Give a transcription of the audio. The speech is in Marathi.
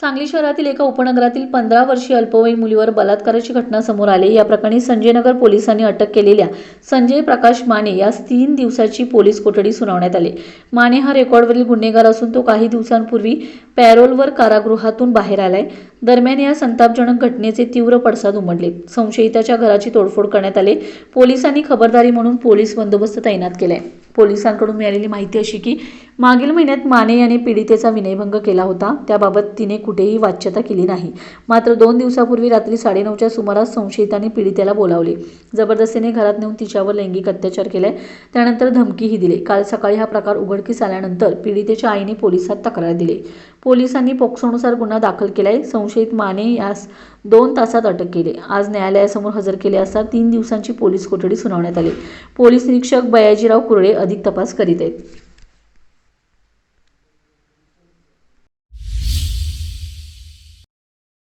सांगली शहरातील एका उपनगरातील पंधरा वर्षीय अल्पवयीन मुलीवर बलात्काराची घटना समोर आली. या प्रकरणी संजयनगर पोलिसांनी अटक केलेल्या संजय प्रकाश माने यास तीन दिवसाची पोलीस कोठडी सुनावण्यात आली. माने हा रेकॉर्डवरील गुन्हेगार असून तो काही दिवसांपूर्वी पॅरोलवर कारागृहातून बाहेर आलाय. दरम्यान या संतापजनक घटनेचे तीव्र पडसाद उमटले. संशयिताच्या घराची तोडफोड करण्यात आले. पोलिसांनी खबरदारी म्हणून पोलीस बंदोबस्त तैनात केलाय. पोलिसांकडून मिळालेली माहिती अशी की मागील महिन्यात माने याने पीडितेचा विनयभंग केला होता. त्याबाबत तिने कुठेही वाच्यता केली नाही. मात्र दोन दिवसापूर्वी रात्री साडेनऊच्या सुमारास संशयिताने पीडितेला बोलावले. जबरदस्तीने घरात नेऊन तिच्यावर लैंगिक अत्याचार केलाय. त्यानंतर धमकीही दिली. काल सकाळी हा प्रकार उघडकीस आल्यानंतर पीडितेच्या आईने पोलिसात तक्रार दिली. पोलिसांनी पोक्सोनुसार गुन्हा दाखल केलाय. संशयित माने यास दोन तासात अटक केली. आज न्यायालयासमोर हजर केले असता तीन दिवसांची पोलीस कोठडी सुनावण्यात आली. पोलीस निरीक्षक बयाजीराव कुरडे अधिक तपास करीत आहेत.